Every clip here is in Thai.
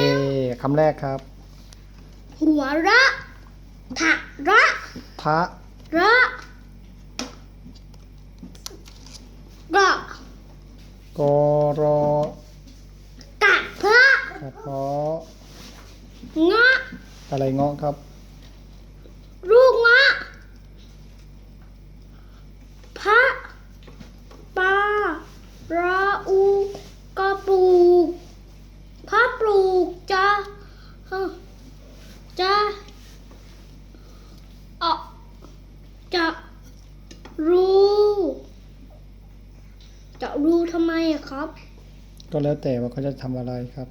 เคคำแรกครับ หัวเราะทะเราะทะเราะกะกรอกะเพาะกระเพาะเงาะอะไรเงาะครับ ลูกเงาะพระปลารออูก็ปลูกพระปลูกจะเอ่อจะเออจะรู้จะรู้ ทำไมอะครับ ก็แล้วแต่ว่าเขาจะทำอะไรครับ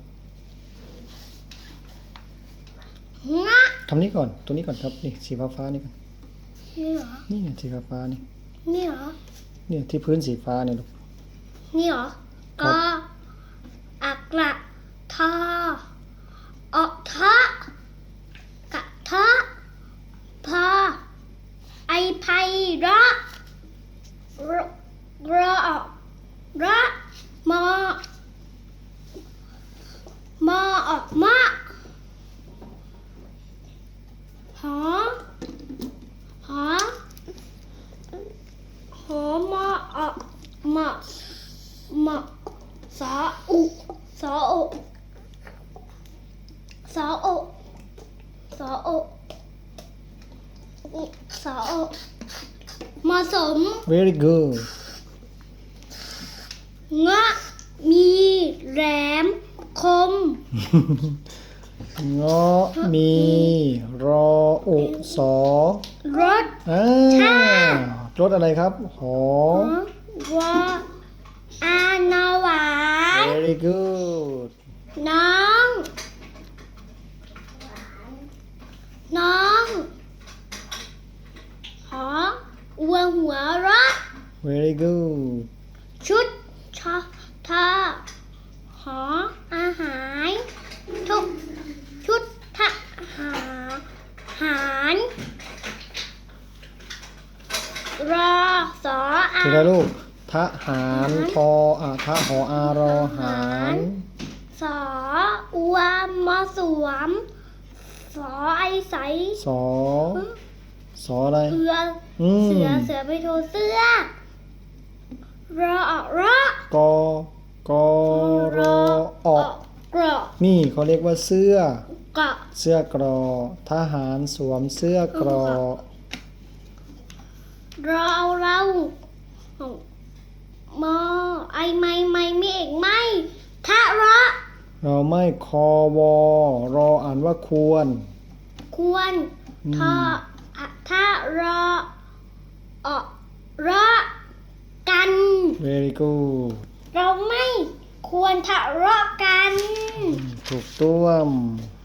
งะทำนี้ก่อน ตัวนี้ก่อนครับ นี่สีฟ้าฟ้าๆนี่ก่อนนี่เหรอ นี่ไงสีฟ้าฟ้าๆนี่ นี่เหรอ เนี่ยที่พื้นสีฟ้าเนี่ยลูก นี่เหรอครัก็บ อักระทาออกทะกะทะพาไอไพระระระระ mơ akma hó hó hó mơ akma mơ. Sáu u. Sáu u. Sáu u. Sáu u. Sáu mơ sớm. Very good. Ngã mi rém เงาะมีรออุสอรถ อ่าค่ะรถอะไรครับ หอวาอานาหวาน very good น้อง น้องหอวัวหัวเรัก very good ชุดชาทาหออาหาร ทุก ชุดทหาหาร รอสออาถูกแล้วลูกทหารทออ่าทหออารอหารสออวมมาสวม สอไอใสสอสออะไรเสืออืมเสือเสือไปโทรเสื้อรออรอกกรอออกกรอกนี่เขาเรียกว่าเสื้อกะเสื้อกรอ ทหารสวมเสื้อกรอ เราเรามอไอไม่ไม่ไม่เอกไม่ทะระเราไม่คอวอรออ่านว่าควร ควรอืมทออะทะรออระกัน very good เราไม่ควรทะเลาะกัน ถูกต้องเ